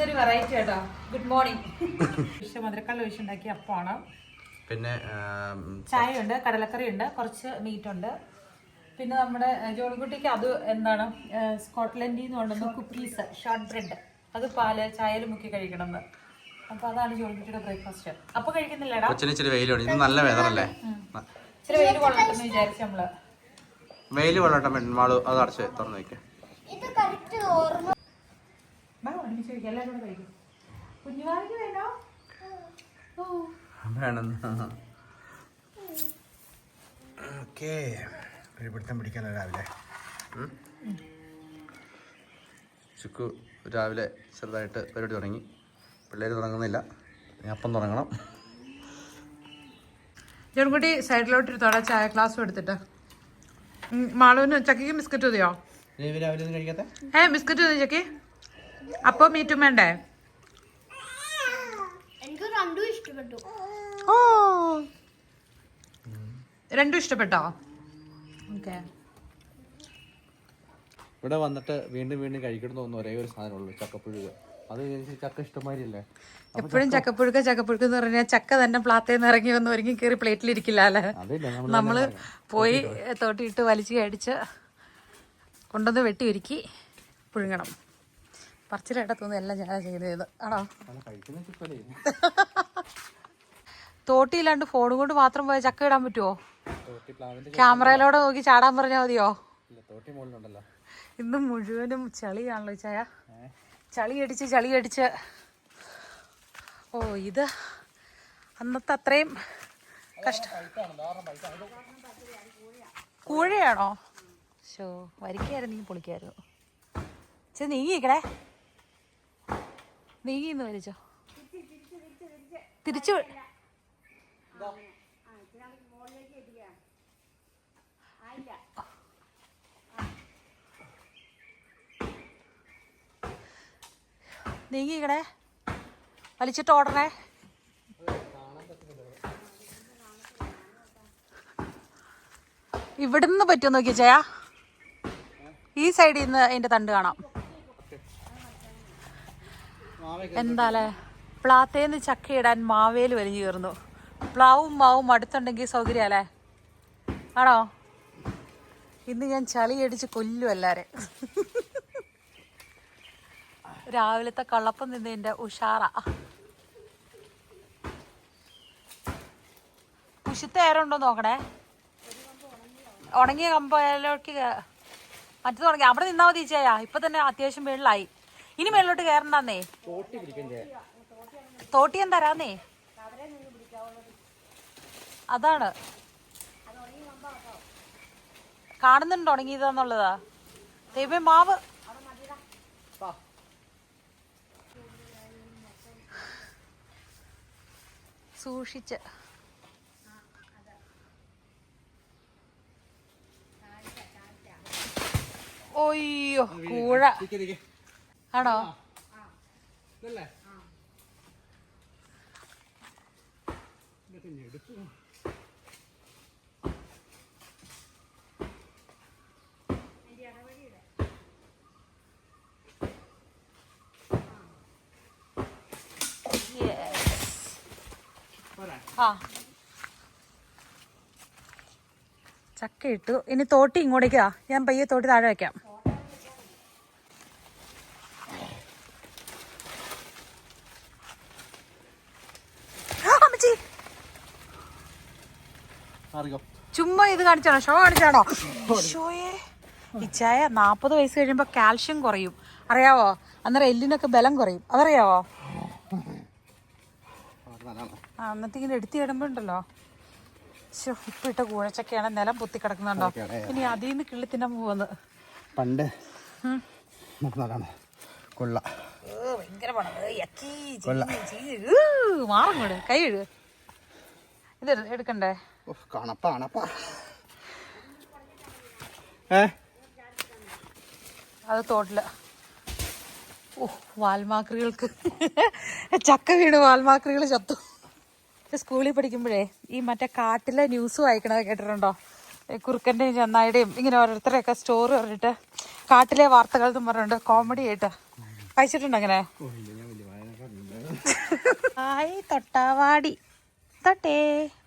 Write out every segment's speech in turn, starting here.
ഇതൊരു വെറൈറ്റി കേട്ടോ good morning പക്ഷെ മധുരക്കള്ള ഒഴിച്ചുണ്ടാക്കിയ അപ്പമാണ്. പിന്നെ ചായ ഉണ്ട് കടലക്കറി ഉണ്ട് കുറച്ച് മീറ്റ് ഉണ്ട് പിന്നെ നമ്മുടെ ജോളിക്കുട്ടിക്ക് അത് എന്താണ് സ്കോട്ട്ലൻഡിൽ നിന്ന് കൊണ്ടുവന്ന കുക്കീസ് ഷോർട്ട് ബ്രെഡ് അത് പാൽ ചായയിൽ മുക്കി കഴിക്കണം അപ്പൊ അതാണ് ജോളിക്കുട്ടിയുടെ ബ്രേക്ക്ഫാസ്റ്റ് അപ്പൊ കഴിക്കുന്നില്ലടാ. കൊച്ചിന് ഇച്ചിരി വെയിലാണ് ഇത് നല്ല വെതറല്ലേ ഇച്ചിരി വെയിൽ കൊള്ളട്ടെന്ന് വിചാരിച്ചു നമ്മൾ. വെയിൽ കൊള്ളട്ടെ പെൺമാൾ. അത് അടച്ച് തുറന്നു വയ്ക്കാം ഇത് കറക്റ്റ് ഓർമ്മ വാ, ഒരുമിച്ച് കഴിക്കാം. എല്ലാവരും കൂടെ കഴിക്കും. കുഞ്ഞുവാവിക്ക് വേണോ ഓ. വേണമെന്ന്. ഓക്കേ. ഒരു പിടുത്തം പിടിക്കാനോ രാവിലെ? ചുക്കു രാവിലെ ചെറുതായിട്ട് പരിപാടി തുടങ്ങി. പിള്ളേർ തുടങ്ങുന്നില്ല. അപ്പം തുടങ്ങണം. ജോൺകുട്ടി സൈഡിലോട്ട് ഇരുത്തോടെ ചായ ക്ലാസ് എടുത്തിട്ട്. മാളൂന് മാളുവിന് ചക്കിക്ക് ബിസ്ക്കറ്റ് മതിയോ? രവി രാവിലെ ഒന്നും കഴിക്കാത്ത? ഏ ബിസ്ക്കറ്റ് മതി ചക്കി. അപ്പൊ മീറ്റും വേണ്ടേ? എനിക്ക് രണ്ടും ഇഷ്ടപ്പെട്ടു. ഓ. രണ്ടും ഇഷ്ടപ്പെട്ടോ? ഓക്കെ. ഇവിടെ വന്നിട്ട് വീണ്ടും വീണ്ടും കഴിക്കണം തോന്നുന്നു ഒരേ ഒരു സാധനമുള്ളൂ ചക്കപ്പുഴുക അത് ചക്ക ഇഷ്ടമാരില്ലേ എപ്പോഴും ചക്കപ്പുഴുക്ക ചക്കപ്പുഴുക്ക എന്ന് പറഞ്ഞാൽ ചക്ക തന്നെ പ്ലാത്തേന്ന് ഇറങ്ങി വന്ന് ഒരുങ്ങി കയറി പ്ലേറ്റിലിരിക്കില്ല അല്ലേ? നമ്മൾ നമ്മൾ പോയി തോട്ടിയിട്ട് വലിച്ചു കടിച്ച് കൊണ്ടുവന്ന് വെട്ടി ഒരുക്കി പുഴുങ്ങണം. പറിച്ചിലിടത്തൊന്നും എല്ലാം ഞാൻ ചെയ്തത്. ആണോ? തോട്ടിയില്ലാണ്ട് ഫോണും കൊണ്ട് മാത്രം പോയ ചക്ക ഇടാൻ പറ്റുമോ ക്യാമറയിലൂടെ നോക്കി ചാടാൻ പറഞ്ഞാൽ മതിയോ? ഇന്ന് മുഴുവനും ചളിയാണല്ലോ ചായ. ചളി അടിച്ച് ചളി അടിച്ച്. ഓ ഇത് അന്നത്തെ അത്രയും കഷ്ടം കൂഴയാണോ? ഷോ വരിക്കായിരുന്നു നീ പൊളിക്കായിരുന്നു. ചെ നീങ്ങിക്കടേ നീങ്ങിന്ന് വലിച്ചോ തിരിച്ചു നീങ്ങിക്കടേ വലിച്ചിട്ട് ഓടണേ. ഇവിടുന്ന് പറ്റുമോ നോക്കിയ ചേ ഈ സൈഡിൽ നിന്ന് അതിന്റെ തണ്ട് കാണാം. എന്താലേ? പ്ലാത്തേന്ന് ചക്ക ഇടാൻ മാവേൽ വലിഞ്ഞു കയറുന്നു. പ്ലാവും മാവും അടുത്തുണ്ടെങ്കിൽ സൗകര്യമല്ലേ? ആണോ? ഇന്ന് ഞാൻ ചളി അടിച്ച് കൊല്ലും എല്ലാരെ. രാവിലത്തെ കള്ളപ്പം നിന്നതിന്റെ ഉഷാറ. ഉശിത്ത ഏറുണ്ടോ നോക്കണേ. ഉണങ്ങിയ കമ്പയിലേക്ക് മറ്റു തുടങ്ങി അവിടെ നിന്നാ മതി ചേയാ. ഇപ്പൊ തന്നെ അത്യാവശ്യം മേളിലായി ഇനി മേളിലോട്ട് കയറണ്ടെന്നേ തോട്ടി പിടിക്കണ്ടേ തോട്ടിയം തരാന്നേ? അതാണ്. കാണുന്നുണ്ട് ഉണങ്ങിയതാന്നുള്ളതാ? ദൈവ മാവ്. സൂക്ഷിച്ച്. ഒയ്യോ കൂഴ. ആണോ? ആ. ചക്ക ഇട്ടു ഇനി തോട്ടി ഇങ്ങോട്ടേക്കാ ഞാൻ പയ്യെ തോട്ടി താഴെ വെക്കാം. ചുമ്മാ ഇത് കാണിച്ചാണോ? ഷോ കാണിച്ചാണോ? ഷോയെ ഇച്ചായ നാപ്പത് വയസ്സ് കഴിയുമ്പോ കാൽഷ്യം കുറയും. അറിയാവോ? അന്നേരം എല്ലിനൊക്കെ ബലം കുറയും. അതറിയാവോ? ആ എന്നിട്ട് ഇങ്ങനെ എടുത്തി ഇടുമ്പോണ്ടല്ലോ ശോ ഇപ്പൊ ഇട്ട കൂഴച്ചൊക്കെയാണ് നിലം പൊത്തി കിടക്കുന്നുണ്ടോ? ഇനി അതിൽ നിന്ന് കിള്ളി തിന്നാൻ പോവന്ന്. പണ്ട് കൊള്ള. ഭയങ്കര. മാറും കൂടെ കൈ ഇഴു ഇത് എടു- കണപ്പ ഏ? അത് തോട്ടിൽ. ഓ വാൽമാക്രികൾക്ക്. ചക്ക വീണ് വാൽമാക്രികൾ ചത്തു. സ്കൂളിൽ പഠിക്കുമ്പോഴേ ഈ മറ്റേ കാട്ടിലെ ന്യൂസ് വായിക്കണത് കേട്ടിട്ടുണ്ടോ? കുറുക്കന്റെയും ചെന്നായുടെയും ഇങ്ങനെ ഓരോരുത്തരെയൊക്കെ സ്റ്റോറി പറഞ്ഞിട്ട് കാട്ടിലെ വാർത്തകൾ എന്നും പറഞ്ഞിട്ടുണ്ട് കോമഡി ആയിട്ട് വായിച്ചിട്ടുണ്ടോ അങ്ങനെ? ആയി തൊട്ടാവാടി. തൊട്ടേ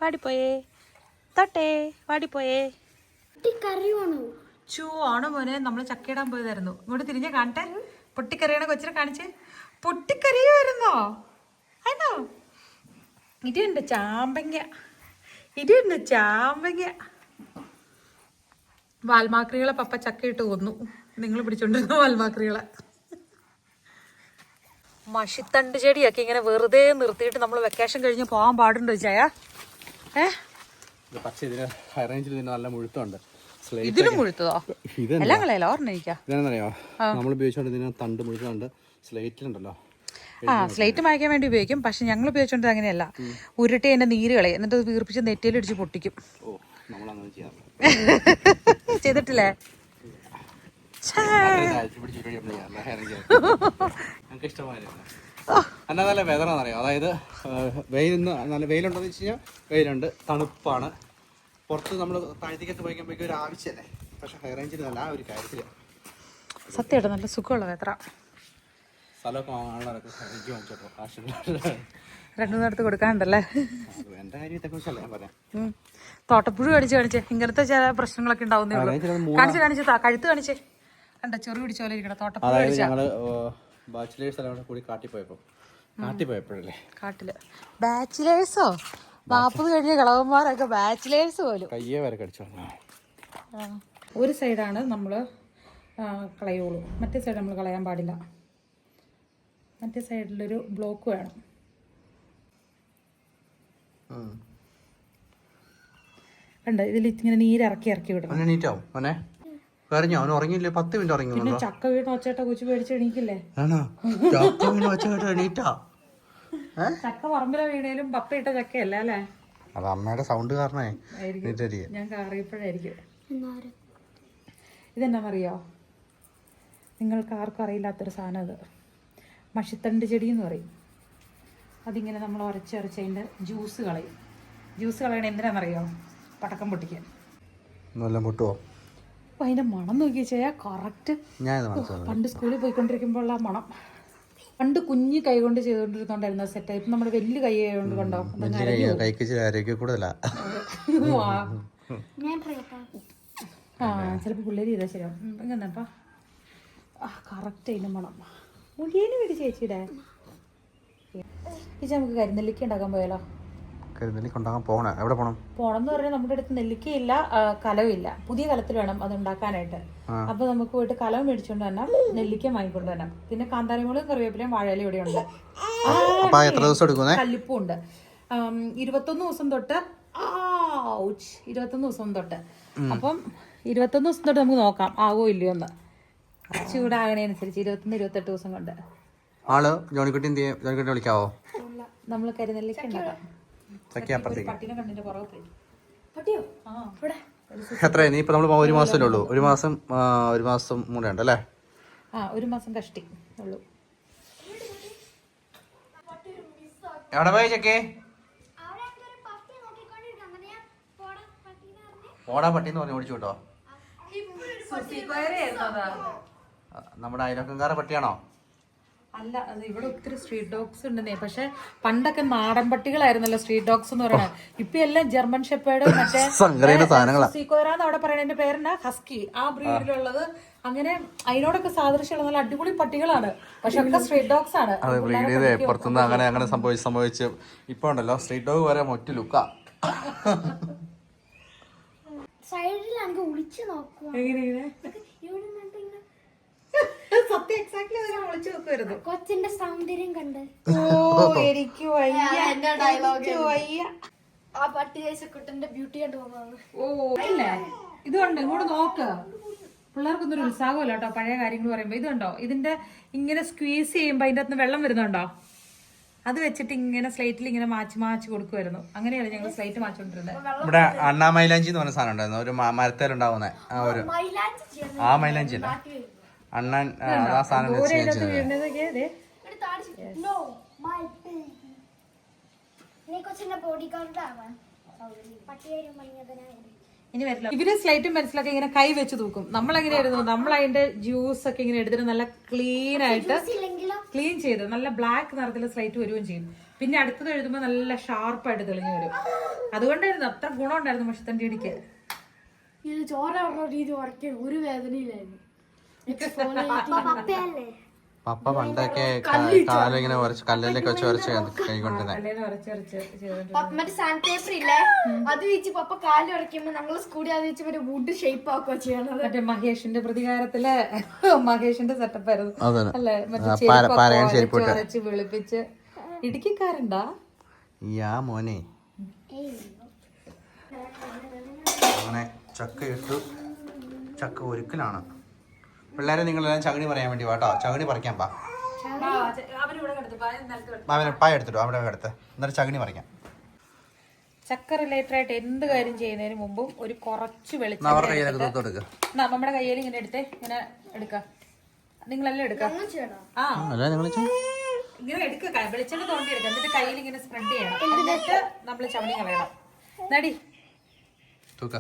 വാടിപ്പോയേ. തൊട്ടേ പാടിപ്പോയേ ചൂ ആണ് മോനെ നമ്മൾ ചക്കയിടാൻ പോയതായിരുന്നു. ഇങ്ങോട്ട് തിരിഞ്ഞ കാണട്ടെ പൊട്ടിക്കറിയാണ് കൊച്ചിനെ കാണിച്ച്? പൊട്ടിക്കറിയായിരുന്നോ? ആണോ ഇരുണ്ട് ചാമ്പങ്ങ. ഇരുണ്ട് ചാമ്പങ്ങ. വാൽമാക്രികളെ പപ്പ ചക്കയിട്ട് കൊന്നു. നിങ്ങൾ പിടിച്ചോണ്ടിരുന്ന വാൽമാക്രികളെ. മഷിത്തണ്ട് ചെടിയൊക്കെ ഇങ്ങനെ വെറുതെ നിർത്തിയിട്ട് നമ്മൾ വെക്കേഷൻ കഴിഞ്ഞ് പോകാൻ പാടുണ്ടോ ചായ ഏ? ഇത് പക്ഷേ ഇതിന് ഹൈ റേഞ്ചിൽ ഇതിന് നല്ല മുഴുത്തമുണ്ട്. സ്ലേറ്റ് ഇതിലും മുഴുത്തതോ? എല്ലാം കളയല്ലോ ഓർമ്മയിക്കാം ഇതെന്നറിയോ നമ്മൾ ഉപയോഗിച്ചോണ്ട് ഇതിന് തണ്ട് മുഴുത്തുണ്ട് സ്ലേറ്റിലുണ്ടല്ലോ ആ സ്ലേറ്റ് മായ്ക്കാൻ വേണ്ടി ഉപയോഗിക്കും. പക്ഷെ ഞങ്ങൾ ഉപയോഗിച്ചോണ്ട് അങ്ങനെയല്ല. ഉരുട്ടി അതിന്റെ നീര് കളയും. എന്നിട്ട് വീർപ്പിച്ച് നെറ്റിയിലിടിച്ച് പൊട്ടിക്കും. ചെയ്തിട്ടില്ലേ? ഇഷ്ടമായിരുന്നു എന്നാ നല്ല വെതറാണെന്നറിയോ അതായത് വെയിൽ നല്ല വെയിലുണ്ടെന്ന് വെച്ച് കഴിഞ്ഞാൽ വെയിലുണ്ട് തണുപ്പാണ്. പുറത്ത് നമ്മൾ താഴത്തേക്കൊക്കെ പോയിക്കുമ്പോഴേക്കും ഒരു ആവശ്യമല്ലേ പക്ഷെ ഹൈ റേഞ്ചിൽ നല്ല ആ ഒരു കാര്യത്തിൽ സത്യമായിട്ട് നല്ല സുഖമുള്ള വേദന സ്ഥലമൊക്കെ ആളുകളൊക്കെ എനിക്ക് വാങ്ങിച്ചപ്പോൾ രണ്ടു നേരത്ത് കൊടുക്കാനുണ്ടല്ലേ? എന്റെ കാര്യത്തെ കുറിച്ചല്ല ഞാൻ പറയാം. ഉം. തോട്ടപ്പുഴു കാണിച്ച് കാണിച്ചേ. ഇങ്ങനത്തെ ചില പ്രശ്നങ്ങളൊക്കെ ഉണ്ടാവുന്നേ കാണിച്ചു കാണിച്ച് കഴുത്ത് കാണിച്ചേ. കണ്ട ചെറു പിടിച്ച പോലെ ഇരിക്കണം തോട്ടപ്പുഴു കാണിച്ചാ. ബാച്ചിലേഴ്സ് എല്ലാം കൂടി കാട്ടി പോയപ്പോൾ കാട്ടി പോയപ്പോഴല്ലേ കാട്ടിൽ ബാച്ചിലേഴ്സോ നാപ്പത് കഴിഞ്ഞ കളവന്മാരൊക്കെ ബാച്ചിലേഴ്സ് പോലും. കയ്യേ വരെ കടിച്ചു? ഒരു സൈഡാണ് നമ്മൾ കളയുള്ളൂ. മറ്റേ സൈഡ് നമ്മൾ കളയാൻ പാടില്ല. മറ്റേ സൈഡിലൊരു ബ്ലോക്ക് വേണം. കണ്ട? ഇതിൽ ഇങ്ങനെ നീരിറക്കി ഇറക്കി വിടണം. അവൻ എണീറ്റാവും അവനെ? കരഞ്ഞോ? അവൻ ഉറങ്ങിയില്ലേ? പത്ത് മിനിറ്റ് ഉറങ്ങി ചക്ക വീണ് ഒച്ചേട്ട കൊച്ചു പേടിച്ച് എണീക്കില്ലേ? ആണോ? ചക്ക വീണ് വെച്ച എണീറ്റാ? ചക്ക പറമ്പിലെ വീണേലും പപ്പ ഇട്ട ചക്കയല്ല അല്ലേ? അത് അമ്മയുടെ സൗണ്ട് കാരണേ ഞാൻ കാറിയപ്പോഴായിരിക്കും. എന്നാരും? ഇതെന്നാണെന്നറിയോ നിങ്ങൾക്ക് ആർക്കും അറിയില്ലാത്തൊരു സാധനം അത്. മഷിത്തണ്ട് ചെടി എന്ന് പറയും. അതിങ്ങനെ നമ്മൾ ഉരച്ചരച്ച് അതിന്റെ ജ്യൂസ് കളയും. ജ്യൂസ് കളയണ എന്തിനാണെന്നറിയോ പടക്കം പൊട്ടിക്കാൻ. നല്ല മുട്ടുവോ അപ്പോൾ അതിന്റെ മണം നോക്കി ചെയ്യാ കറക്റ്റ് ഞാൻ ഇത് മനസ്സിലായി പണ്ട് സ്കൂളിൽ പോയിക്കൊണ്ടിരിക്കുമ്പോൾ ആ മണം. പണ്ട് കുഞ്ഞ് കൈ കൊണ്ട് ചെയ്തുകൊണ്ടിരുന്നോണ്ടായിരുന്നു സെറ്റ് ഇപ്പം നമ്മുടെ വലിയ കൈ കൊണ്ട് കണ്ടോ? ആ. ഞാൻ ട്രൈ ആ ചിലപ്പോൾ പിള്ളേർ ചെയ്താൽ ശരിയാവും. ഉം, ആ കറക്റ്റ് അതിന്റെ മണം. മുടിയേനു വീട് ചേച്ചിയുടെ. ചേച്ചി നമുക്ക് കരിനെല്ലിക്ക ഉണ്ടാക്കാൻ പോയാലോ? കരുതലിക്ക് ഉണ്ടാകാൻ പോകണേ എവിടെ പോകണം പോണം? എന്ന് പറഞ്ഞാൽ നമ്മുടെ അടുത്ത് നെല്ലിക്കയില്ല കലവില്ല. പുതിയ കലത്തിൽ വേണം അത് ഉണ്ടാക്കാനായിട്ട്. അപ്പൊ നമുക്ക് പോയിട്ട് കലം മേടിച്ചോണ്ട് തന്നെ നെല്ലിക്ക വാങ്ങിക്കൊണ്ട് തന്നെ പിന്നെ കാന്താരിമുളകും കറിവേപ്പിലയും വാഴയിലും ഇവിടെ ഉണ്ട്. എത്ര ദിവസം എടുക്കുന്നേ? കല്ലിപ്പും ഉണ്ട്. ഇരുപത്തൊന്ന് ദിവസം തൊട്ട് ഇരുപത്തൊന്ന് ദിവസം തൊട്ട്. അപ്പം ഇരുപത്തൊന്ന് ദിവസം തൊട്ട് നമുക്ക് നോക്കാം ആകോ ഇല്ലയോ എന്ന്. ചൂടാകണനുസരിച്ച് ഇരുപത്തൊന്ന് ഇരുപത്തെട്ട് ദിവസം കൊണ്ട്. ആൾ ജോണിക്കുട്ടി എന്ത് ചെയ്യും? ജോണിക്കുട്ടി വിളിക്കാവോ? നമ്മൾ കരിനെല്ലിക്ക ഉണ്ടാക്കാം. അപ്പുറത്തേക്ക് പട്ടിനെ കണ്ടിന്റെ പുറകെ പോയി പട്ടിയോ? ആ. ഇവിടെ നീ ഇപ്പൊ നമ്മൾ ഒരു മാസമല്ലേ ഉള്ളൂ. ഒരു മാസം ഒരു മാസം കൂടെ ഉണ്ടല്ലേ ആ ഒരു മാസം കഷ്ടി ഉള്ളൂ. എവിടെ പോയി ചെക്കേ? ഓടാ ഒരു പട്ടി എന്ന് പറഞ്ഞു ഓടിച്ചു കേട്ടോ നമ്മുടെ അയലക്കംകാര പട്ടിയാണോ? അല്ല അത് ഇവിടെ ഒത്തിരി സ്ട്രീറ്റ് ഡോഗ്സ് ഉണ്ടെന്നേ. പക്ഷെ പണ്ടൊക്കെ നാടൻ പട്ടികളായിരുന്നല്ലോ സ്ട്രീറ്റ് ഡോഗ്സ് എന്ന് പറയുന്നത് ഇപ്പൊ എല്ലാം ജർമ്മൻ ഷെപ്പേഡ് മറ്റേ സീക്കോരാന്ന് അവിടെ പറയുന്നതിന്റെ പേരെന്നാ? ഹസ്കി ആ ബ്രീഡിലുള്ളത് അങ്ങനെ അതിനോടൊക്കെ സാദൃശ്യമുള്ള നല്ല അടിപൊളി പട്ടികളാണ്. പക്ഷെ ഒക്കെ സ്ട്രീറ്റ് ഡോഗ്സ് ആണ്. അതെ ബ്രീഡ് ചെയ്തേ. പുറത്തുനിന്ന് അങ്ങനെ അങ്ങനെ സംഭവിച്ച് സംഭവിച്ച്. ഇപ്പൊ ഉണ്ടല്ലോ സ്ട്രീറ്റ് ഡോഗ് വരെ മറ്റു ലുക്ക. സൈഡിലാണെങ്കിൽ ഒളിച്ച് നോക്കുക എങ്ങനെ സത്യം എക്സാക്ട്ലി അതിനെ മുളിച്ചു വെക്കുമായിരുന്നു കൊച്ചിന്റെ സൗന്ദര്യം കണ്ട്. ഓ എനിക്ക് വയ്യ എനിക്ക് വയ്യ. ആ പട്ടി കുട്ടന്റെ ബ്യൂട്ടി കണ്ടു പോകുന്നത് ഓ ഇല്ലേ? ഇതുണ്ട് ഇങ്ങോട്ട് നോക്ക്. പിള്ളേർക്കൊന്നും ഒരു ഉത്സാഹമല്ല കേട്ടോ പഴയ കാര്യങ്ങൾ പറയുമ്പോ. ഇതുണ്ടോ? ഇതിന്റെ ഇങ്ങനെ സ്ക്വീസ് ചെയ്യുമ്പോ അതിന്റെ അകത്ത് വെള്ളം വരുന്നുണ്ടോ? അത് വെച്ചിട്ട് ഇങ്ങനെ സ്ലൈറ്റിൽ ഇങ്ങനെ മാച്ച് മാച്ച് കൊടുക്കുമായിരുന്നു അങ്ങനെയാണ് ഞങ്ങൾ സ്ലൈറ്റ് മാച്ചോണ്ടിരുന്നത് ഇവിടെ അണ്ണാ മൈലാഞ്ചി എന്ന് പറഞ്ഞ സാധനം ഉണ്ടായിരുന്നു. ഒരു മരത്തേലുണ്ടാവുന്ന. ആ ഒരു മൈലാഞ്ചി ആ മൈലാഞ്ചി അല്ല അണ്ണൻ ആ, സാധനം വെച്ച് ഇനി വരില്ല. ഇവർ സ്ലൈറ്റും പെൻസിലൊക്കെ ഇങ്ങനെ കൈ വെച്ച് തൂക്കും. നമ്മൾ എങ്ങനെയായിരുന്നു നമ്മൾ അതിന്റെ ജ്യൂസ് ഒക്കെ ഇങ്ങനെ എടുത്തിട്ട് നല്ല ക്ലീൻ ആയിട്ട് ക്ലീൻ ചെയ്ത് നല്ല ബ്ലാക്ക് നിറത്തിൽ സ്ലൈറ്റ് വരികയും ചെയ്യും. പിന്നെ അടുത്തത് എഴുതുമ്പോൾ നല്ല ഷാർപ്പായിട്ട് തെളിഞ്ഞു വരും. അതുകൊണ്ടായിരുന്നു അത്ര ഗുണം ഉണ്ടായിരുന്നു മുഷത്തന്റെ ഇടിക്ക് ഇത് ചോര പറഞ്ഞ രീതി ഉറക്കാൻ ഒരു വേദനയില്ലായിരുന്നു. പപ്പ പണ്ടൊക്കെ കാലിങ്ങനെ ഉരച്ച് കല്ലിലൊക്കെ വെച്ച് ഉരച്ച് കൈ തലേന്ന് ഉരച്ചരച്ച് ചെയ്തിട്ട് മറ്റേ സാൻഡ് പേപ്പർ ഇല്ലേ? അത് വെച്ച് പപ്പ കാലിൽ ഉറക്കുമ്പോ നമ്മൾ സ്കൂളിൽ അത് വെച്ച് മറ്റേ വുഡ് ഷേപ്പ് ആക്കുക ചെയ്യണത്. മറ്റേ മഹേഷിന്റെ പ്രതികാരത്തിലെ മഹേഷിന്റെ സെറ്റപ്പ് ആയിരുന്നു. അല്ലെ? മറ്റേ. ഉരച്ച് വെളുപ്പിച്ച്. ഇടുക്കിക്കാരുണ്ടാ യാ മോനെ. അങ്ങനെ ചക്ക ഇട്ടു ചക്ക ഒരുക്കലാണ്. പിള്ളേരെ നിങ്ങളെല്ലാം ചകണി പറയാൻ വേണ്ടി വാട്ടോ ചകണി പറിക്കാൻ പാ പായ എടുത്തിട്ടു അവിടെ എടുത്ത് എന്നിട്ട് ചകണി പറിക്കാം. ചക്ക റിലേറ്റഡ് ആയിട്ട് എന്ത് കാര്യം ചെയ്യുന്നതിന് മുമ്പും ഒരു കുറച്ച് വെളിച്ചം നമ്മുടെ കയ്യിൽ ഇങ്ങനെ എടുത്തേ ഇങ്ങനെ എടുക്ക. നിങ്ങളെല്ലാം എടുക്ക. ആ. ഇങ്ങനെ എടുക്ക വെളിച്ചെണ്ണ തോണ്ടി എടുക്കുക എന്നിട്ട് കയ്യിൽ ഇങ്ങനെ സ്പ്രെഡ് ചെയ്യണം. എന്നിട്ട് നമ്മൾ ചവണി കളയണം. നടി തൂക്ക.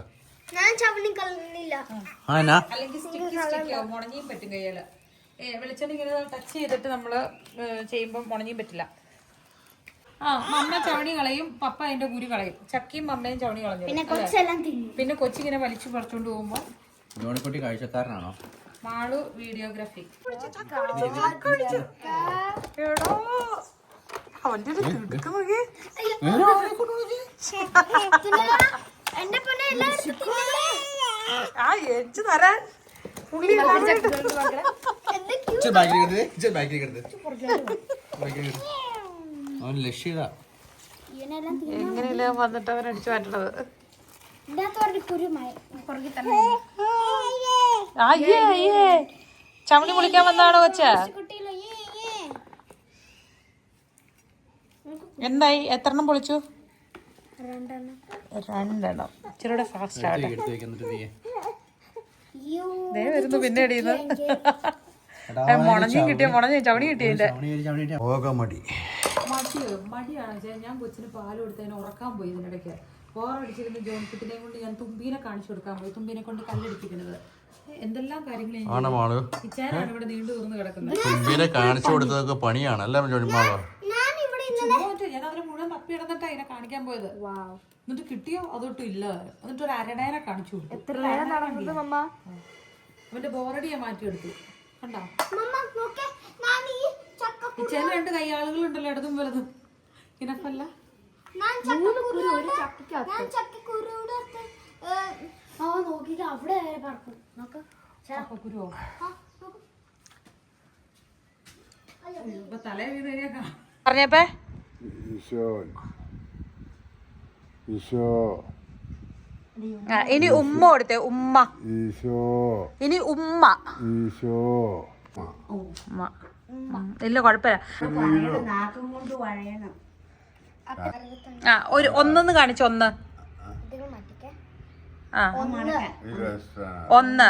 ഞാൻ കൊച്ചി കളഞ്ഞില്ല. ആ. എന്നാ അല്ലെങ്കിൽ സ്റ്റിക്കി സ്റ്റിക്കി ആവും. മുണങ്ങിയും പറ്റും കയ്യിൽ. ഏ വെളിച്ചെണ്ണ ഇങ്ങനെ ടച്ച് ചെയ്തിട്ട് നമ്മൾ ചെയ്യുമ്പോൾ മുണങ്ങിയും പറ്റില്ല. ആ അമ്മ ചവണി കളയും പപ്പ അതിന്റെ കുരു കളയും. ചക്കിയും അമ്മയും ചവണി കളഞ്ഞു പിന്നെ കുറച്ചെല്ലാം തിന്നു. പിന്നെ കൊച്ചിങ്ങനെ വലിച്ചു പുറത്തോണ്ട് പോകുമ്പോ ജോണിക്കുട്ടി കാഴ്ചക്കാരനാണോ? മാളു വീഡിയോഗ്രാഫി. എന്റെ പൊന്നെ എല്ലായിടത്തും തിന്നല്ലേ? ആ എച്ച് തരാൻ. ഇച്ചിരി ഇച്ചിരി കിടത് അവൻ ലക്ഷ്യത ഇവനെല്ലാം തിന്നു. എങ്ങനെയല്ല വന്നിട്ട് അവൻ അടിച്ചു മാറ്റണത്? ഇതിനകത്ത് ഒരു കുരു മയ- പുറകിൽ തന്നെ അയ്യേ അയ്യേ ചവണി പൊളിക്കാൻ വന്നാണോ കൊച്ച? കുട്ടിയില്ല ഏ ഏ എന്തായി? എത്രണ്ണം പൊളിച്ചു? രണ്ടെണ്ണം. ഇച്ചിരൂടെ ഇച്ചിരി ഫാസ്റ്റ് ആവട്ടെ എടുത്ത് വെക്കുന്നിട്ട് നീ ദേ വരുന്നു പിന്നെ അടിയുന്നു മുണഞ്ഞും കിട്ടിയ മുണഞ്ഞ ചവണി കിട്ടിയില്ല? മടി മടിയോ? മടിയാണോ ചേ ഞാൻ കൊച്ചിന് പാൽ കൊടുത്തതിന് ഉറക്കാൻ പോയി ഇതിനിടയ്ക്ക് ബോറടിച്ചിരുന്ന ജോൺകുട്ടിനെ കൊണ്ട് ഞാൻ തുമ്പീനെ കാണിച്ചു കൊടുക്കാൻ പോയി. തുമ്പീനെ കൊണ്ട് കല്ലെടുപ്പിക്കുന്നത്. എന്തെല്ലാം കാര്യങ്ങളും ഇച്ചാനാണ് ഇവിടെ നീണ്ടു തുറന്ന് കിടക്കുന്നത്. തുമ്പീനെ കാണിച്ചു കൊടുത്തതൊക്കെ പണിയാണ്. അല്ലേ ജോണിമാളോ ഞാൻ അതിനെ മുഴുവൻ തപ്പി ഇടന്നിട്ടാ അതിനെ കാണിക്കാൻ പോയത്. എന്നിട്ട് കിട്ടിയോ? അതൊട്ടും ഇല്ല. എന്നിട്ട് ഒരു അരടേനെ കാണിച്ചു കൊടുത്തു. എത്ര നേരം നടന്നത് മമ്മ? അവന്റെ ബോറടിയെ മാറ്റിയെടുത്തു. കണ്ടോ? മമ്മ നോക്കേ. ഞാൻ ഈ ചക്ക ഇച്ചേന് രണ്ട് കൈയാളുകളുണ്ടല്ലോ ഇടതും വലതും. ഇനപ്പല്ല. ആ നോക്കിട്ട് അവിടെ പറക്കും. നോക്ക്. ചക്കക്കുരുവോ? ആ, നോക്ക്. പറഞ്ഞപ്പേ ഈശോ ആ, ഇനി ഉമ്മ കൊടുത്തേ ഉമ്മ. ഈശോ ഇനി ഉമ്മ. ഈശോ ആ. ഉമ്മ. ഉം. ഇല്ല കുഴപ്പമില്ല. ആ. ഒരു ഒന്നൊന്ന് കാണിച്ചു ഒന്ന്. ആ. ഒന്ന്.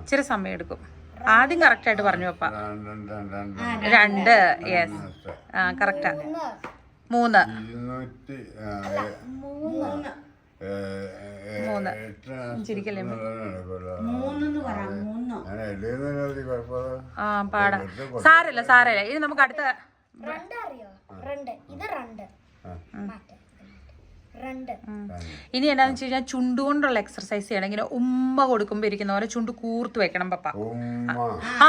ഇച്ചിരി സമയം എടുക്കും. ആദ്യം കറക്റ്റ് ആയിട്ട് പറഞ്ഞു പപ്പ. രണ്ട്, യെസ് ആ കറക്റ്റാ മൂന്ന്. മൂന്ന്. ചിരിക്കല്ലേ? ആ പാടാ. സാരല്ല സാരല്ല ഇനി നമുക്ക് അടുത്ത രണ്ട് അറിയോ? രണ്ട്. ഇത് രണ്ട്. ഇനി എന്താന്ന് വെച്ച് കഴിഞ്ഞാൽ ചുണ്ടുകൊണ്ടുള്ള എക്സർസൈസ് ചെയ്യണം. ഇങ്ങനെ ഉമ്മ കൊടുക്കുമ്പോ ഇരിക്കുന്ന പോലെ ചുണ്ട് കൂർത്ത് വെക്കണം പപ്പ. ആ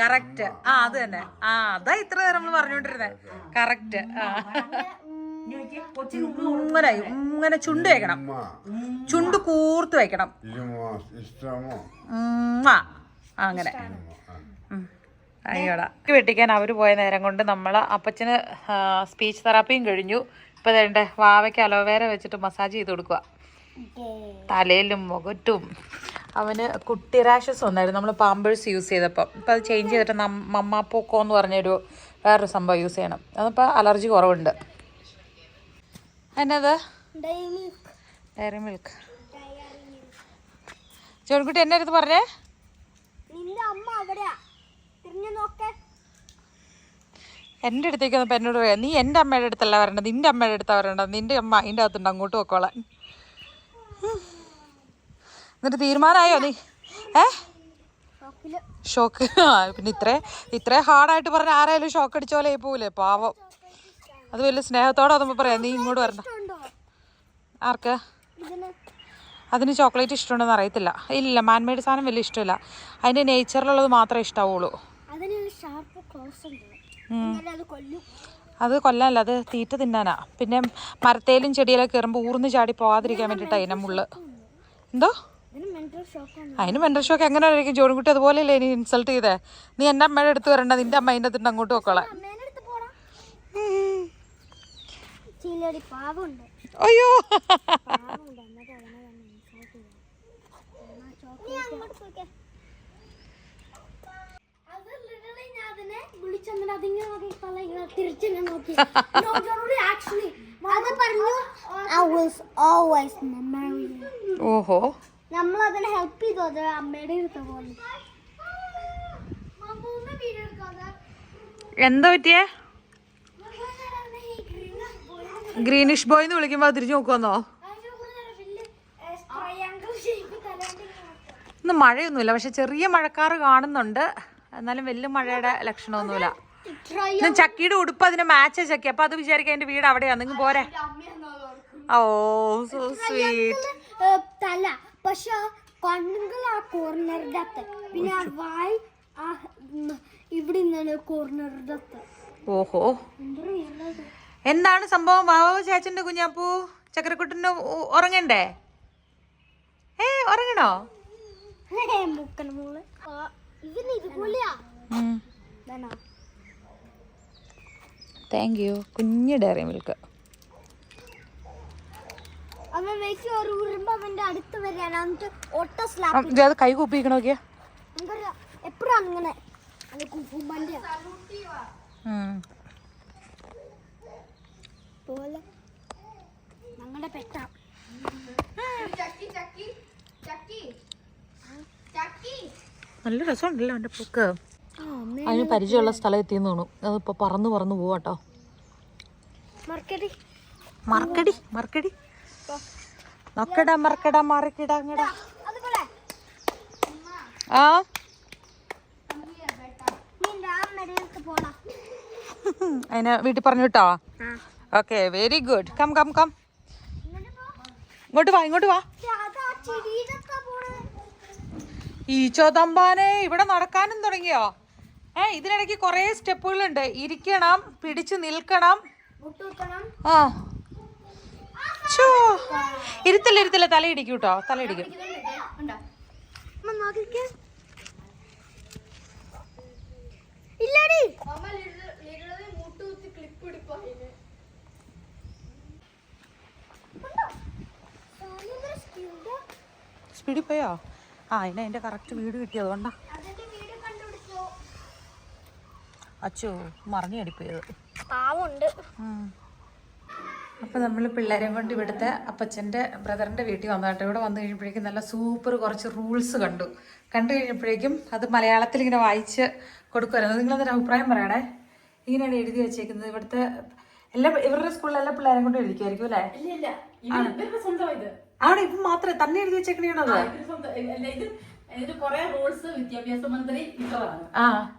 കറക്റ്റ് ആ അത് തന്നെ. ആ അതാ ഇത്ര നേരം നമ്മൾ പറഞ്ഞുകൊണ്ടിരുന്നത് കറക്റ്റ് ആ. ഇങ്ങനെ ഇങ്ങനെ ചുണ്ട് വെക്കണം. ചുണ്ട് കൂർത്ത് വെക്കണം. അങ്ങനെ. ഉം. അയ്യോടാ. വെട്ടിക്കാൻ അവർ പോയ നേരം കൊണ്ട് നമ്മൾ അപ്പച്ചന് സ്പീച്ച് തെറാപ്പിയും കഴിഞ്ഞു. ഇപ്പം വേണ്ട വാവയ്ക്ക് അലോവേര വെച്ചിട്ട് മസാജ് ചെയ്ത് കൊടുക്കുക തലയിലും മുഖറ്റും അവന് കുട്ടി റാഷസ് വന്നായിരുന്നു നമ്മൾ പാമ്പേഴ്സ് യൂസ് ചെയ്തപ്പോൾ ഇപ്പം അത് ചേഞ്ച് ചെയ്തിട്ട് മമ്മ പോക്കോ എന്ന് പറഞ്ഞൊരു വേറൊരു സംഭവം യൂസ് ചെയ്യണം. അതിപ്പോൾ അലർജി കുറവുണ്ട്. എന്നത് ഡയറി മിൽക്ക് ചോൺകുട്ടി എന്നെ അടുത്ത് പറഞ്ഞേ? നിന്റെ അമ്മ അവിടെയാ. തിരിഞ്ഞു നോക്കേ. എന്റെ അടുത്തേക്ക് വന്നപ്പോൾ എന്നോട് പറയാം നീ എന്റെ അമ്മയുടെ അടുത്തല്ല വരേണ്ടത് നിന്റെ അമ്മയുടെ അടുത്താണ് വരേണ്ടത് നിന്റെ അമ്മ അതിന്റെ അകത്തുണ്ട് അങ്ങോട്ട് പൊക്കോളാൻ. എന്നിട്ട് തീരുമാനമായോ നീ? ഏ? ഷോക്ക്. ആ പിന്നെ ഇത്രേ ഇത്രേ ഹാർഡായിട്ട് പറഞ്ഞ ആരായാലും ഷോക്ക് അടിച്ച പോലെ പോവില്ലേ പാവം. അത് വലിയ സ്നേഹത്തോടെ അതുമ്പോൾ പറയാം നീ ഇങ്ങോട്ട് വരണം ആർക്ക്? അതിന് ചോക്ലേറ്റ് ഇഷ്ടമുണ്ടെന്ന് അറിയത്തില്ല. ഇല്ല മാൻമേഡ് സാധനം വലിയ ഇഷ്ടമില്ല. അതിന്റെ നേച്ചറിലുള്ളത് മാത്രമേ ഇഷ്ടാവുള്ളൂ. ഷാർപ്പ് ക്ലോസ് ഉണ്ട്. അത് കൊല്ലും അത് കൊല്ലാനല്ല അത് തീറ്റ തിന്നാനാ. പിന്നെ മരത്തേലും ചെടിയിലൊക്കെ കയറുമ്പോൾ ഊർന്ന് ചാടി പോകാതിരിക്കാൻ വേണ്ടിട്ടാ അതിനെ മുള്ള്. എന്തോ? അതിന് മെൻഡർ ഷോക്ക് എങ്ങനെ ആയിരിക്കും? ജോൺകുട്ടി അതുപോലെയല്ലേ ഇനി ഇൻസൾട്ട് ചെയ്തേ? നീ എന്റെ അമ്മയുടെ അടുത്ത് വരണ്ട നിന്റെ അമ്മ അതിന്റെ അടുത്ത് അങ്ങോട്ട് പാവമുണ്ട് അയ്യോ. അങ്ങോട്ട് അത് literally ഞാൻ അതിനെ വിളിച്ചെന്നിട്ട് അതിങ്ങനെ നോക്കി. തല ഇങ്ങനെ തിരിച്ചെന്നെ നോക്കി. ആക്ച്വലി അത് പറഞ്ഞു ഐ വാസ് ഓൾവേസ് മെമ്മറി ഓഹോ. നമ്മൾ അതിനെ ഹെൽപ്പ് ചെയ്തു അത് അമ്മയുടെ അടുത്ത പോലെ എന്താ പറ്റിയ? ഗ്രീനിഷ് ബോയ് എന്ന് വിളിക്കുമ്പോ തിരിച്ചു തിരിഞ്ഞു നോക്കുമെന്നോ ഇന്ന് മഴയൊന്നുമില്ല പക്ഷെ ചെറിയ മഴക്കാറ് കാണുന്നുണ്ട്. എന്നാലും വലിയ മഴയുടെ ലക്ഷണമൊന്നുമില്ല. ഞാൻ ചക്കിയുടെ ഉടുപ്പ് അതിന് മാച്ച് ചക്കി. അപ്പൊ അത് വിചാരിക്കാം എന്റെ വീട് അവിടെയാ. നിങ്ങൾ പോരെ. ഓ സോ സ്വീറ്റ് തല. പക്ഷെ കണ്ണുകൾ ആ കോർണറിന്റെ അകത്ത്. പിന്നെ ആ വായ് ഇവിടെ നിന്നാണ് കോർണറിന്റെ അകത്ത്. ഓഹോ. എന്താണ് സംഭവം? വാവോ ചേച്ചന്റെ കുഞ്ഞാപ്പൂ ചക്രക്കുട്ടിന് ഉറങ്ങണ്ടേ? ഏ ഉറങ്ങണോ? മുക്കണ മോൾ? താങ്ക് യു കുഞ്ഞ് ഡയറി മിൽക്ക് അത് കൈ കൂപ്പിക്കണ നോക്കിയാ? നമുക്കറിയാം എപ്പോഴും അങ്ങനെ? അത് കുഫുമ്പന്റെ പോലെ. ഞങ്ങളുടെ പെട്ട നല്ല രസമുണ്ടല്ലോ അവന്റെ പൂക്ക്. അതിന് പരിചയമുള്ള സ്ഥലം എത്തിയെന്ന് തോന്നുന്നു. അതിപ്പോ പറന്ന് പറന്ന് പോവാട്ടോ മറക്കടി മറക്കടി മറക്കടി നോക്കടാ മറക്കടാ മറക്കടാ അങ്ങടാ. അതുപോലെ. ആ? അതിനെ വീട്ടിൽ പറഞ്ഞു വിട്ടോ? Okay very good come come come ഇങ്ങോട്ട് വാ ഇങ്ങോട്ട് വാ. അതാ ചെടിയുടെ അടുത്താ പോണേ ഈ ചോതമ്പാനെ ഇവിടെ നടക്കാനും തുടങ്ങിയോ? ഏ ഇതിനിടയ്ക്ക് കുറേ സ്റ്റെപ്പുകളുണ്ട്. ഇരിക്കണം പിടിച്ചു നിൽക്കണം. ആ. ചോ ഇരുത്തില്ല ഇരുത്തില്ല തല ഇടിക്കും കേട്ടോ തലയിടിക്കും അമ്മ നോക്കിക്കേ. ഇല്ലടി. സ്പീഡിൽ പോയോ? ആ അതിന് അതിന്റെ കറക്റ്റ് വീട് കിട്ടിയത് അച്ചു അതിന്റെ വീട് കണ്ടുപിടിച്ചു? അച്ചോ മറിഞ്ഞു കടിപ്പോയത് പാവുണ്ട് അപ്പോൾ നമ്മൾ പിള്ളേരെയും കൊണ്ട് ഇവിടുത്തെ അപ്പച്ചന്റെ ബ്രദറിന്റെ വീട്ടിൽ വന്നതാട്ടോ ഇവിടെ വന്നു കഴിഞ്ഞപ്പോഴേക്കും നല്ല സൂപ്പർ കുറച്ച് റൂൾസ് കണ്ടു. കണ്ടു കഴിഞ്ഞപ്പോഴേക്കും അത് മലയാളത്തിൽ ഇങ്ങനെ വായിച്ച് കൊടുക്കുമായിരുന്നു നിങ്ങളതിന്റെ അഭിപ്രായം പറയണേ? ഇങ്ങനെയാണ് എഴുതി വെച്ചേക്കുന്നത്. ഇവിടുത്തെ എല്ലാ ഇവരുടെ സ്കൂളിലെ എല്ലാ പിള്ളേരെയും കൊണ്ട് എഴുതിക്കുമായിരിക്കും അല്ലേ? ആണ് ഇപ്പം മാത്രമേ തന്നെ എഴുതി വെച്ചേക്കണേണത് ഇത് ഇതിന് കുറെ റൂൾസ് വിദ്യാഭ്യാസ മന്ത്രി ഇട്ടതാണ്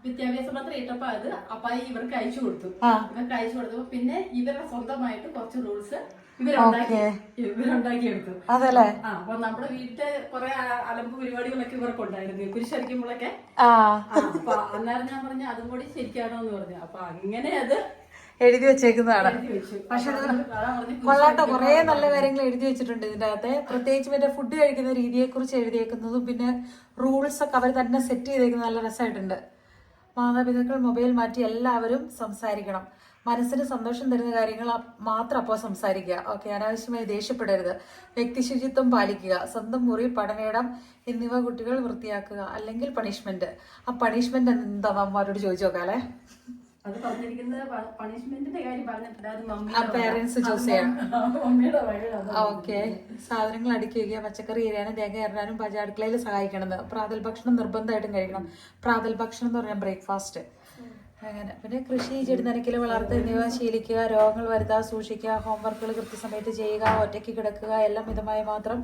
വിദ്യാഭ്യാസ മന്ത്രി ഇട്ടപ്പോ അത് അപ്പായി ഇവർക്ക് അയച്ചു കൊടുത്തു. ഇവർക്ക് അയച്ചു കൊടുത്തപ്പോ പിന്നെ ഇവരുടെ സ്വന്തമായിട്ട് കുറച്ച് റൂൾസ് ഇവരുണ്ടാക്കി ഇവരുണ്ടാക്കിയെടുത്തു. അതല്ലേ? ആ അപ്പൊ നമ്മുടെ വീട്ടിലെ കുറെ അലമ്പ് പരിപാടികളൊക്കെ ഇവർക്ക് ഉണ്ടായിരുന്നു കുരിശടിക്കുമ്പോഴൊക്കെ അപ്പൊ അന്നേരം ഞാൻ പറഞ്ഞു അതും കൂടി ശരിക്കാണോ എന്ന് പറഞ്ഞു. അപ്പൊ അങ്ങനെ അത് എഴുതി വെച്ചേക്കുന്നതാണ്. പക്ഷെ കൊള്ളാട്ടോ. കുറേ നല്ല കാര്യങ്ങൾ എഴുതി വെച്ചിട്ടുണ്ട് ഇതിന്റെ അകത്ത് പ്രത്യേകിച്ച് മറ്റേ ഫുഡ് കഴിക്കുന്ന രീതിയെ കുറിച്ച് എഴുതിയേക്കുന്നതും പിന്നെ റൂൾസ് ഒക്കെ അവർ തന്നെ സെറ്റ് ചെയ്തേക്കുന്നത് നല്ല രസമായിട്ടുണ്ട്. മാതാപിതാക്കൾ മൊബൈൽ മാറ്റി എല്ലാവരും സംസാരിക്കണം. മനസ്സിന് സന്തോഷം തരുന്ന കാര്യങ്ങൾ മാത്രം അപ്പോൾ സംസാരിക്കുക. ഓക്കെ അനാവശ്യമായി ദേഷ്യപ്പെടരുത്. വ്യക്തിശുചിത്വം പാലിക്കുക. സ്വന്തം മുറി പഠനയിടം എന്നിവ കുട്ടികൾ വൃത്തിയാക്കുക. അല്ലെങ്കിൽ പണിഷ്മെന്റ് ആ പണിഷ്മെന്റ് എന്താ? അമ്മമാരോട് ചോദിച്ചു നോക്കാല്ലേ? അത് പറഞ്ഞിരിക്കുന്നത് പണിഷ്മെന്റിന്റെ കാര്യം പറഞ്ഞിട്ടില്ല അത് മമ്മിയുടെ ഓക്കെ സാധനങ്ങൾ അടുക്കി വയ്ക്കുക പച്ചക്കറി എരിയാനും തേങ്ങ എറിയാനും പാചക അടുക്കളയിൽ സഹായിക്കണത്. പ്രാതൽ ഭക്ഷണം നിർബന്ധമായിട്ടും കഴിക്കണം. പ്രാതൽ ഭക്ഷണം എന്ന് പറഞ്ഞാൽ ബ്രേക്ക്ഫാസ്റ്റ് അങ്ങനെ. പിന്നെ കൃഷി ചെടി നനയ്ക്കൽ വളർത്തുക എന്നിവ ശീലിക്കുക രോഗങ്ങൾ വരുത്താതെ സൂക്ഷിക്കുക ഹോംവർക്കുകൾ കൃത്യസമയത്ത് ചെയ്യുക ഒറ്റയ്ക്ക് കിടക്കുക എല്ലാം മിതമായി മാത്രം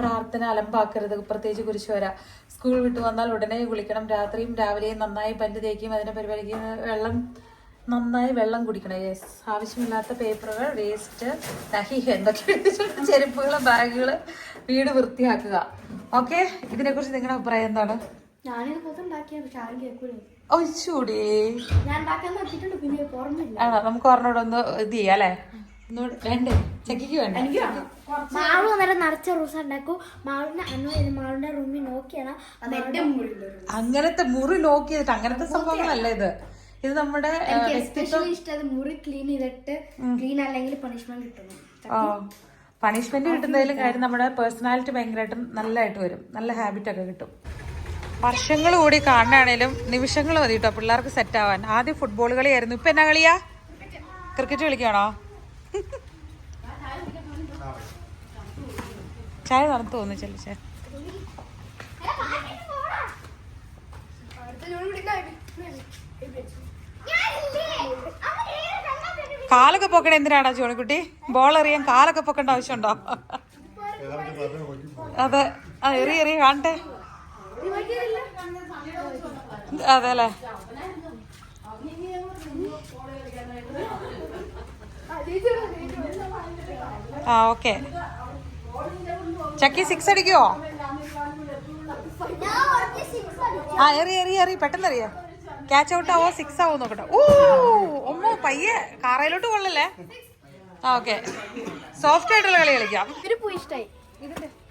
പ്രാർത്ഥന അലമ്പാക്കരുത് പ്രത്യേകിച്ച് കുരിശ് വര സ്കൂൾ വിട്ടു വന്നാൽ ഉടനെ കുളിക്കണം. രാത്രിയും രാവിലെയും നന്നായി പല്ല് തേക്കുകയും അതിനെ പരിപാലിക്കുന്ന വെള്ളം നന്നായി വെള്ളം കുടിക്കണം. യെസ് ആവശ്യമില്ലാത്ത പേപ്പറുകൾ വേസ്റ്റ് ദഹി എന്തൊക്കെ? ചെരുപ്പുകൾ ബാഗുകൾ വീട് വൃത്തിയാക്കുക. ഓക്കെ ഇതിനെക്കുറിച്ച് നിങ്ങളുടെ അഭിപ്രായം എന്താണ്? ഞാനിത് ഉണ്ടാക്കിയ പക്ഷെ ആരും കേൾക്കൂലേ. ഓർമ്മയില്ല ആണോ? നമുക്ക് ഒരെണ്ണോട് ഒന്ന് ഇത് ചെയ്യാം അല്ലേ? വേണ്ടേ ചക്കിക്ക് വേണ്ട? മാളു അന്നേരം നിറച്ച റൂസ് ഉണ്ടാക്കും. മാളുടെ അന്നു മാളുടെ റൂമിൽ നോക്കിയാണ് അങ്ങനത്തെ മുറി ലോക്ക് ചെയ്തിട്ട് അങ്ങനത്തെ സംഭവങ്ങളല്ല ഇത്. ഇത് നമ്മുടെ എസ്പെഷ്യലി ഇഷ്ടം മുറി ക്ലീൻ ചെയ്തിട്ട് ക്ലീൻ അല്ലെങ്കിൽ പണിഷ്മെന്റ് കിട്ടുന്നു പണിഷ്മെന്റ് കിട്ടുന്നതിലും കാര്യം നമ്മുടെ പേഴ്സണാലിറ്റി ഭയങ്കരമായിട്ടും നല്ലതായിട്ട് വരും. നല്ല ഹാബിറ്റ് ഒക്കെ കിട്ടും. വർഷങ്ങൾ കൂടി കാണുകയാണേലും നിമിഷങ്ങൾ മതി കേട്ടോ പിള്ളേർക്ക് സെറ്റ് ആവാൻ. ആദ്യം ഫുട്ബോൾ കളിയായിരുന്നു. ഇപ്പൊ എന്നാ കളിയാ? ക്രിക്കറ്റ് കളിക്കാണോ ചായ നടന്നു തോന്നുന്നു ചെല്ലിച്ചേ കാലൊക്കെ പൊക്കണ എന്തിനാടാ ചോണിക്കുട്ടി ബോൾ എറിയാൻ കാലൊക്കെ പൊക്കേണ്ട ആവശ്യമുണ്ടോ? അതെ. ആ എറി എറി കാണട്ടെ. അതെ അല്ലേ ആ ഓക്കെ. ചക്കി സിക്സ് അടിക്കുവോ? ആ എറി എറി എറി പെട്ടെന്ന് എറിയ. ക്യാച്ച് ഔട്ട് ആവോ? സിക്സ് ആവോ നോക്കട്ടെ. ഓ ഒമ്മോ പയ്യെ. കാറയിലോട്ട് കൊള്ളല്ലേ? ആ ഓക്കെ. സോഫ്റ്റ് ആയിട്ടുള്ള കളി കളിക്കാം ഇഷ്ടമായി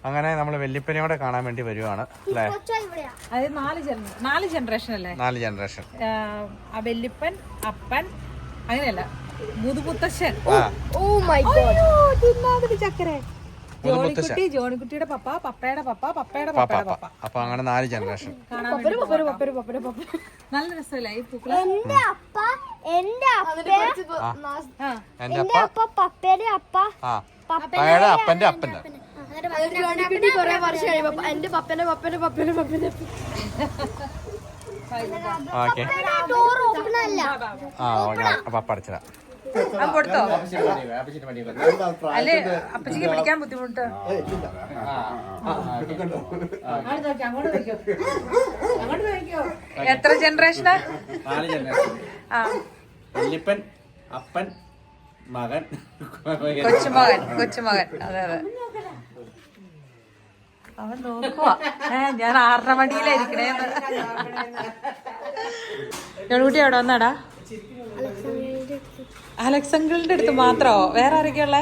അങ്ങനെ നമ്മൾ വെല്ലിപ്പനയോടെ കാണാൻ വേണ്ടി വരുവാണ് അല്ലേ? അത് നാല് ജന നാല് ജനറേഷൻ അല്ലേ? നാല് ജനറേഷൻ വെല്ലിപ്പൻ അപ്പൻ അങ്ങനെയല്ല മുതുപുത്തശ്ശൻ ഓ മൈ അയ്യോ, തിന്നാതിരി ചക്കരെ. ജോണിക്കുട്ടി ജോണിക്കുട്ടിയുടെ പപ്പ പപ്പയുടെ പപ്പ പപ്പയുടെ പാപ്പ പപ്പയുടെ പപ്പ. അപ്പൊ അങ്ങനെ നാല് ജനറേഷൻ. നല്ല രസമല്ലേ? ഈ പൂക്കൾ? എന്റെ അപ്പ എന്റെ അപ്പ എന്റെ അപ്പ. പപ്പയുടെ അപ്പ. പപ്പയുടെ അപ്പന്റെ അപ്പന്റെ കൊറേ വർഷം കഴിയുമ്പോ എന്റെ പപ്പന്റെ പപ്പന്റെ പപ്പന്റെ പപ്പന്റെ ഓക്കെ. ആ ഓക്കെ. പപ്പ അടച്ചതാ അത് കൊടുത്തോ? അല്ലേ അപ്പച്ചിക്ക് പിടിക്കാൻ ബുദ്ധിമുട്ട്? എത്ര ജനറേഷനാ നാല് ജനറേഷൻ ആ. വെല്ലിപ്പൻ അപ്പൻ മകൻ കൊച്ചുമകൻ കൊച്ചുമകൻ. അതെ അതെ. അവൻ നോക്കുവാ. ഏ ഞാൻ ആറര മടിയിലായിരിക്കണേന്ന് എവിടെ അവിടെ വന്നാടാ? അലക്സ് അങ്കിളിന്റെ അടുത്ത് മാത്രോ? വേറെ ആരൊക്കെയുള്ള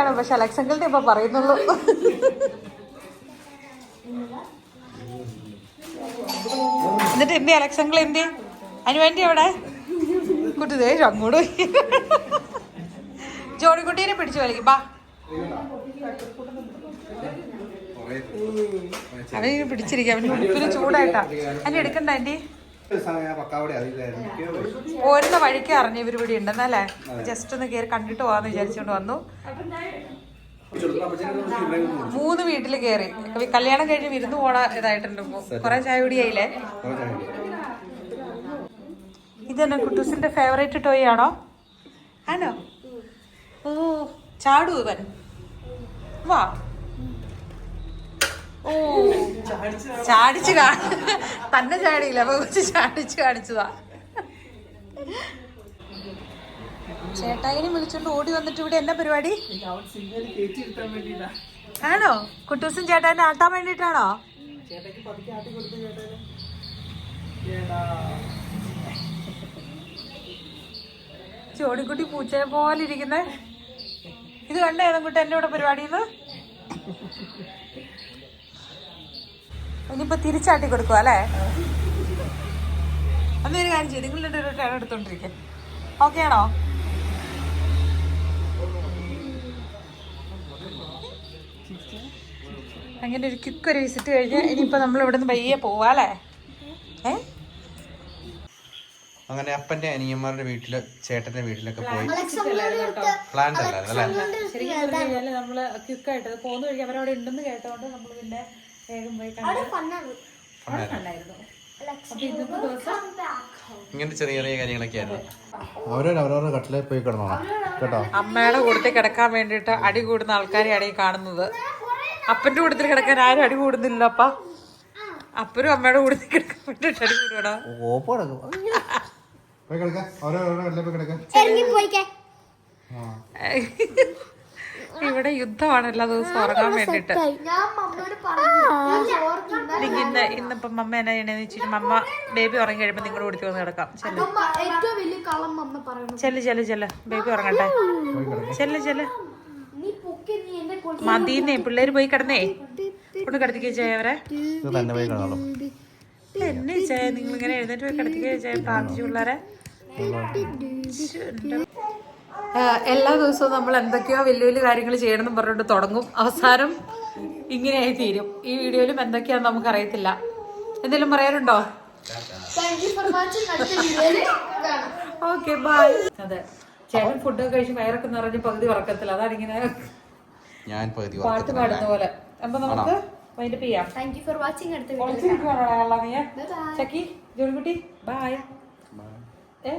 ആണ് പക്ഷെ അലക്സ് അങ്കിളിന്റെ ഇപ്പൊ പറയുന്നുള്ളൂ. എന്നിട്ട് എന്തി അലക്സ് അങ്കിൾ എന്തി അനുവാന്റി എവിടെ? കുട്ടി ദേ അങ്ങോട്ട് പോയി. ജോണിക്കുട്ടീനെ പിടിച്ചു വലിക്കും. ബാ. അവന് പിടിച്ചിരിക്കും. അവന് ചൂടായിട്ടാ. അതിന് എടുക്കണ്ട ആന്റി പോരുന്ന വഴിക്ക് അറിഞ്ഞു ഇവർ ഇവിടെ ഉണ്ടെന്നല്ലേ? ജസ്റ്റ് ഒന്ന് കേറി കണ്ടിട്ട് പോവാന്ന് വിചാരിച്ചുകൊണ്ട് വന്നു. മൂന്ന് വീട്ടിൽ കേറി. കല്യാണം കഴിഞ്ഞ് വിരുന്ന് പോണ ഇതായിട്ടുണ്ട് കൊറേ ചായ കുടിയായില്ലേ? ഇതെന്നെ കുട്ടൂസിന്റെ ഫേവറേറ്റ് ടോയ് ആണോ? ആണോ? ഓ ചാടൂ ഇവൻ. വാ. ഓ ചാടിച്ചു തന്നെ ചാടിയില്ല അപ്പൊ കുറച്ച് ചാടിച്ചു കാണിച്ചതാ. ചേട്ടായിനെ വിളിച്ചോണ്ട് ഓടി വന്നിട്ട് ഇവിടെ എന്നാ പരിപാടി? ആണോ? കുട്ടൂസും ചേട്ടാനെ ആട്ടാൻ വേണ്ടിട്ടാണോ? ചോടിക്കുട്ടി പൂച്ചയെ പോലെ ഇരിക്കുന്നേ. ഇത് കണ്ട ഏതൻകുട്ടി എന്റെ കൂടെ പരിപാടിന്ന് ഇനിയിപ്പോ തിരിച്ചാട്ടി കൊടുക്കുക അല്ലേ? അന്ന് ഒരു കാര്യം ചെയ്യും നിങ്ങളുടെ ഒരു ടൈം എടുത്തോണ്ടിരിക്കെ. ഓക്കെ ആണോ? അങ്ങനെ ഒരു ക്വിക്ക് ഒരു വിസിറ്റ് കഴിഞ്ഞ് ഇനിയിപ്പോ നമ്മൾ ഇവിടെ നിന്ന് പയ്യെ പോവാ അല്ലേ? അങ്ങനെ അപ്പന്റെ അനിയന്മാരുടെ വീട്ടിൽ ചേട്ടന്റെ വീട്ടിലൊക്കെ പോയി പ്ലാൻ അല്ലായിരുന്നു അല്ലേ നമ്മൾ അവരവിടെ ഉണ്ടെന്ന് കേട്ടോണ്ട് നമ്മൾ പിന്നെ വേഗം പോയി ഇങ്ങനത്തെ ചെറിയ ചെറിയ കാര്യങ്ങളൊക്കെ ആയിരുന്നു അവരവർ അവരവരുടെ കട്ടിലെ പോയി കിടന്നോ കേട്ടോ അമ്മയുടെ കൂട്ടത്തിൽ കിടക്കാൻ വേണ്ടിട്ട് അടി കൂടുന്ന ആൾക്കാരെയാണ് ഈ കാണുന്നത് അപ്പന്റെ കൂട്ടത്തിൽ കിടക്കാൻ ആരും അടി കൂടുന്നില്ല അപ്പ അപ്പനും അമ്മയുടെ കൂട്ടത്തിൽ കിടക്കാൻ വേണ്ടിയിട്ട് അടി കൂടുകയാണ് ഓപ്പ് കിടക്കും പോയി കിടക്കാം. പോയി കിടക്കാം. ഇവിടെ യുദ്ധമാണ് എല്ലാ ദിവസവും ഉറങ്ങാൻ വേണ്ടിട്ട്. ഇന്ന് ഇന്നിപ്പം മമ്മ എന്നാ ചെയ്യണേന്ന് വെച്ചിട്ട് മമ്മ ബേബി ഉറങ്ങി കഴിയുമ്പോൾ നിങ്ങളുടെ കൂടി വന്ന് കിടക്കാം. ചെല്ല്. ചെല്ലു ചെല്ല് ചെല്ല് ചെല്ല്. ബേബി ഉറങ്ങട്ടെ. ചെല്ല് ചെല്ല്. നീ പൊക്കി നീ എന്നെ കൊല്ലും. മതിന്നേ പിള്ളേര് പോയി കിടന്നേ. കൊണ്ട് കിടത്തിക്കേ ചെയ്യവരെ ഇത് തന്നെ പോയി കിടന്നോളും എന്നെ ചേ നിങ്ങൾ ഇങ്ങനെ എഴുന്നേറ്റ് പോയി കിടത്തിക്കേ ചെയ്യ പ്രാർത്ഥിച്ചു പിള്ളേരെ. എല്ലാ ദിവസവും നമ്മൾ എന്തൊക്കെയോ വലിയ വലിയ കാര്യങ്ങൾ ചെയ്യണമെന്ന് പറഞ്ഞിട്ട് തുടങ്ങും. അവസാനം ഇങ്ങനെയായി തീരും. ഈ വീഡിയോയിലും എന്തൊക്കെയാന്ന് നമുക്ക് അറിയത്തില്ല എന്തെങ്കിലും പറയാനുണ്ടോ? ഓക്കെ ബൈ അതെ. ചേട്ടൻ ഫുഡൊക്കെ കഴിച്ച് വയറൊക്കെ നിറഞ്ഞ് പകുതി ഉറക്കത്തില്ല അതാണ് ഇങ്ങനെ ഞാൻ പാട്ട് പാടുന്ന പോലെ. അപ്പൊ നമുക്ക് വൈൻഡ് അപ്പ് ചെയ്യാം താങ്ക് യു ഫോർ വാച്ചിങ് അടുത്ത വീഡിയോ ചക്കി ജോലിക്കുട്ടി ബായ് ഏ?